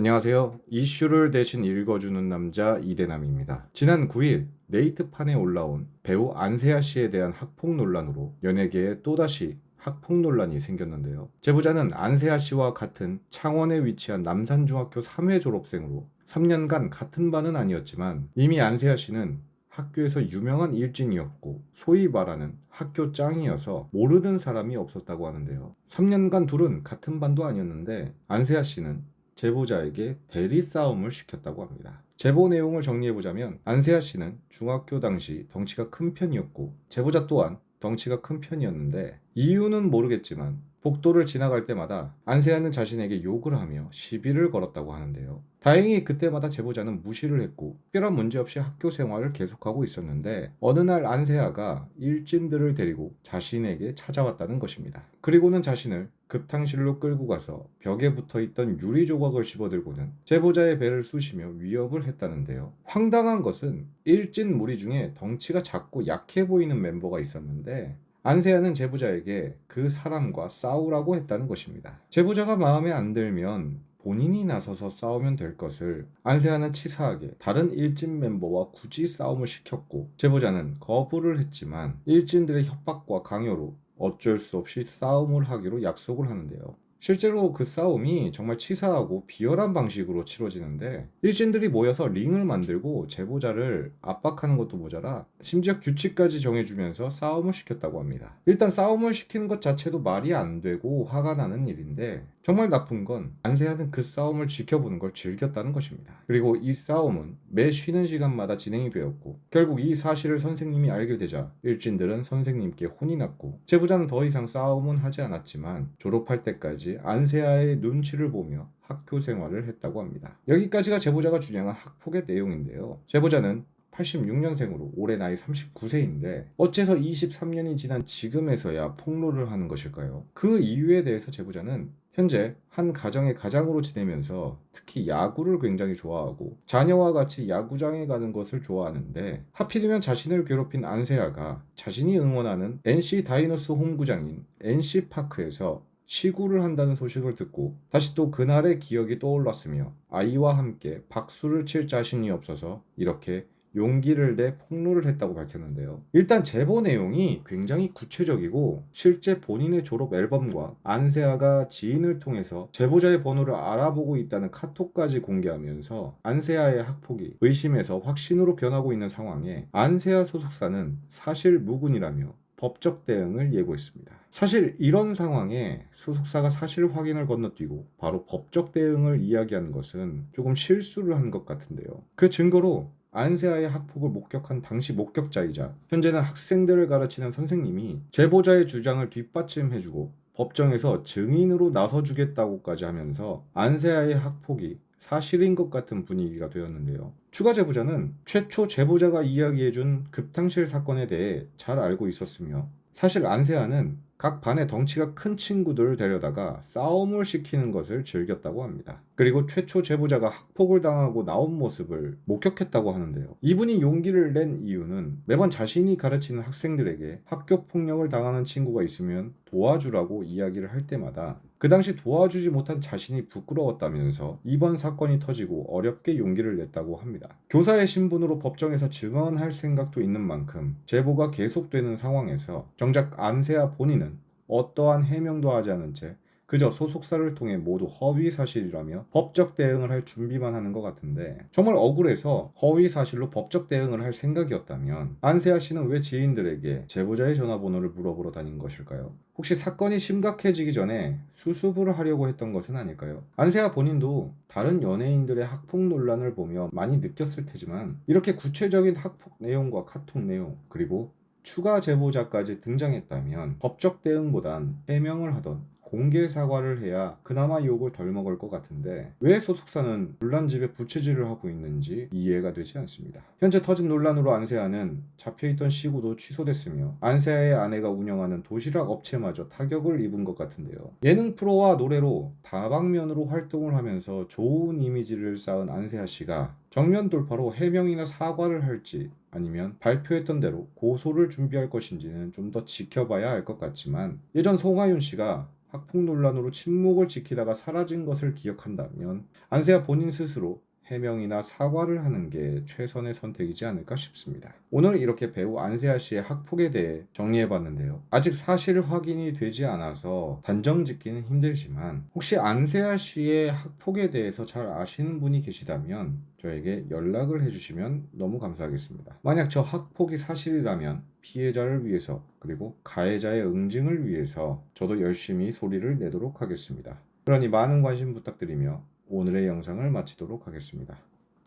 안녕하세요. 이슈를 대신 읽어주는 남자 이대남입니다. 지난 9일 네이트판에 올라온 배우 안세아 씨에 대한 학폭 논란으로 연예계에 또다시 학폭 논란이 생겼는데요. 제보자는 안세아 씨와 같은 창원에 위치한 남산중학교 3회 졸업생으로 3년간 같은 반은 아니었지만 이미 안세아 씨는 학교에서 유명한 일진이었고 소위 말하는 학교 짱이어서 모르는 사람이 없었다고 하는데요. 3년간 둘은 같은 반도 아니었는데 안세아 씨는 제보자에게 대리 싸움을 시켰다고 합니다. 제보 내용을 정리해보자면 안세아 씨는 중학교 당시 덩치가 큰 편이었고 제보자 또한 덩치가 큰 편이었는데 이유는 모르겠지만 복도를 지나갈 때마다 안세아는 자신에게 욕을 하며 시비를 걸었다고 하는데요. 다행히 그때마다 제보자는 무시를 했고 특별한 문제 없이 학교 생활을 계속하고 있었는데 어느 날 안세아가 일진들을 데리고 자신에게 찾아왔다는 것입니다. 그리고는 자신을 급탕실로 끌고 가서 벽에 붙어 있던 유리 조각을 집어들고는 제보자의 배를 쑤시며 위협을 했다는데요. 황당한 것은 일진 무리 중에 덩치가 작고 약해 보이는 멤버가 있었는데 안세아는 제보자에게 그 사람과 싸우라고 했다는 것입니다. 제보자가 마음에 안 들면 본인이 나서서 싸우면 될 것을 안세아는 치사하게 다른 일진 멤버와 굳이 싸움을 시켰고 제보자는 거부를 했지만 일진들의 협박과 강요로 어쩔 수 없이 싸움을 하기로 약속을 하는데요. 실제로 그 싸움이 정말 치사하고 비열한 방식으로 치러지는데 일진들이 모여서 링을 만들고 제보자를 압박하는 것도 모자라 심지어 규칙까지 정해주면서 싸움을 시켰다고 합니다. 일단 싸움을 시키는 것 자체도 말이 안 되고 화가 나는 일인데 정말 나쁜 건 안세아는 그 싸움을 지켜보는 걸 즐겼다는 것입니다. 그리고 이 싸움은 매 쉬는 시간마다 진행이 되었고 결국 이 사실을 선생님이 알게 되자 일진들은 선생님께 혼이 났고 제보자는 더 이상 싸움은 하지 않았지만 졸업할 때까지 안세아의 눈치를 보며 학교 생활을 했다고 합니다. 여기까지가 제보자가 주장한 학폭의 내용인데요. 제보자는 86년생으로 올해 나이 39세인데 어째서 23년이 지난 지금에서야 폭로를 하는 것일까요? 그 이유에 대해서 제보자는 현재 한 가정의 가장으로 지내면서 특히 야구를 굉장히 좋아하고 자녀와 같이 야구장에 가는 것을 좋아하는데 하필이면 자신을 괴롭힌 안세아가 자신이 응원하는 NC 다이노스 홈구장인 NC파크에서 시구를 한다는 소식을 듣고 다시 또 그날의 기억이 떠올랐으며 아이와 함께 박수를 칠 자신이 없어서 이렇게 용기를 내 폭로를 했다고 밝혔는데요. 일단 제보 내용이 굉장히 구체적이고 실제 본인의 졸업 앨범과 안세아가 지인을 통해서 제보자의 번호를 알아보고 있다는 카톡까지 공개하면서 안세아의 학폭이 의심에서 확신으로 변하고 있는 상황에 안세아 소속사는 사실 무근이라며 법적 대응을 예고했습니다. 사실 이런 상황에 소속사가 사실 확인을 건너뛰고 바로 법적 대응을 이야기하는 것은 조금 실수를 한 것 같은데요. 그 증거로 안세아의 학폭을 목격한 당시 목격자이자 현재는 학생들을 가르치는 선생님이 제보자의 주장을 뒷받침해주고 법정에서 증인으로 나서주겠다고까지 하면서 안세아의 학폭이 사실인 것 같은 분위기가 되었는데요. 추가 제보자는 최초 제보자가 이야기해준 급탕실 사건에 대해 잘 알고 있었으며 사실 안세아는 각 반의 덩치가 큰 친구들을 데려다가 싸움을 시키는 것을 즐겼다고 합니다. 그리고 최초 제보자가 학폭을 당하고 나온 모습을 목격했다고 하는데요. 이분이 용기를 낸 이유는 매번 자신이 가르치는 학생들에게 학교 폭력을 당하는 친구가 있으면 도와주라고 이야기를 할 때마다 그 당시 도와주지 못한 자신이 부끄러웠다면서 이번 사건이 터지고 어렵게 용기를 냈다고 합니다. 교사의 신분으로 법정에서 증언할 생각도 있는 만큼 제보가 계속되는 상황에서 정작 안세아 본인은 어떠한 해명도 하지 않은 채 그저 소속사를 통해 모두 허위 사실이라며 법적 대응을 할 준비만 하는 것 같은데 정말 억울해서 허위 사실로 법적 대응을 할 생각이었다면 안세아 씨는 왜 지인들에게 제보자의 전화번호를 물어보러 다닌 것일까요? 혹시 사건이 심각해지기 전에 수습을 하려고 했던 것은 아닐까요? 안세아 본인도 다른 연예인들의 학폭 논란을 보며 많이 느꼈을 테지만 이렇게 구체적인 학폭 내용과 카톡 내용 그리고 추가 제보자까지 등장했다면 법적 대응보단 해명을 하던 공개 사과를 해야 그나마 욕을 덜 먹을 것 같은데 왜 소속사는 논란 집에 부채질을 하고 있는지 이해가 되지 않습니다. 현재 터진 논란으로 안세아는 잡혀있던 시구도 취소됐으며 안세아의 아내가 운영하는 도시락 업체마저 타격을 입은 것 같은데요. 예능 프로와 노래로 다방면으로 활동을 하면서 좋은 이미지를 쌓은 안세아 씨가 정면 돌파로 해명이나 사과를 할지 아니면 발표했던 대로 고소를 준비할 것인지는 좀 더 지켜봐야 할 것 같지만 예전 송하윤 씨가 학폭 논란으로 침묵을 지키다가 사라진 것을 기억한다면 안세아 본인 스스로 해명이나 사과를 하는 게 최선의 선택이지 않을까 싶습니다. 오늘 이렇게 배우 안세아 씨의 학폭에 대해 정리해 봤는데요. 아직 사실 확인이 되지 않아서 단정 짓기는 힘들지만 혹시 안세아 씨의 학폭에 대해서 잘 아시는 분이 계시다면 저에게 연락을 해주시면 너무 감사하겠습니다. 만약 저 학폭이 사실이라면 피해자를 위해서 그리고 가해자의 응징을 위해서 저도 열심히 소리를 내도록 하겠습니다. 그러니 많은 관심 부탁드리며 오늘의 영상을 마치도록 하겠습니다.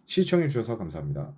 시청해주셔서 감사합니다.